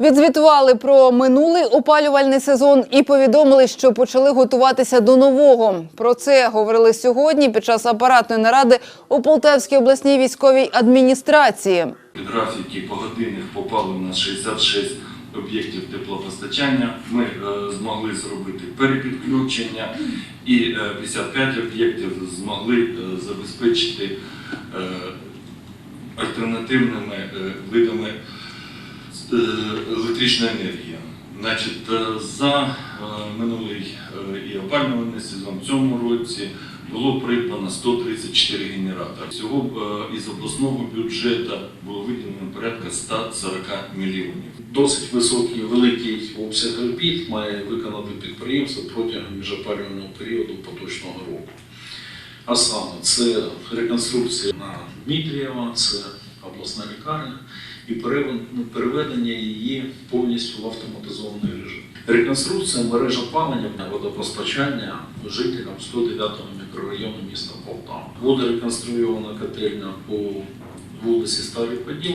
Відзвітували про минулий опалювальний сезон і повідомили, що почали готуватися до нового. Про це говорили сьогодні під час апаратної наради у Полтавській обласній військовій адміністрації. Графіки погодинних попали в нас 66 об'єктів теплопостачання. Ми е, змогли зробити перепідключення і е, 55 об'єктів змогли е, забезпечити е, альтернативними видами електричної енергії. Значить, е, за е, минулий е, і опалювальний сезон в цьому році було придбано 134 генератори. Всього із обласного бюджету було виділено порядка 140 мільйонів. Досить високий великий обсяг робіт має виконати підприємство протягом міжопалювального періоду поточного року. А саме це реконструкція на Дмитрієва, це обласна лікарня і ну, переведення її повністю в автоматизований режим. Реконструкція мережі опалення та водопостачання жителям 109 мікрорайону міста Полтава. Буде реконструйована котельня по вулиці Старий Поділ.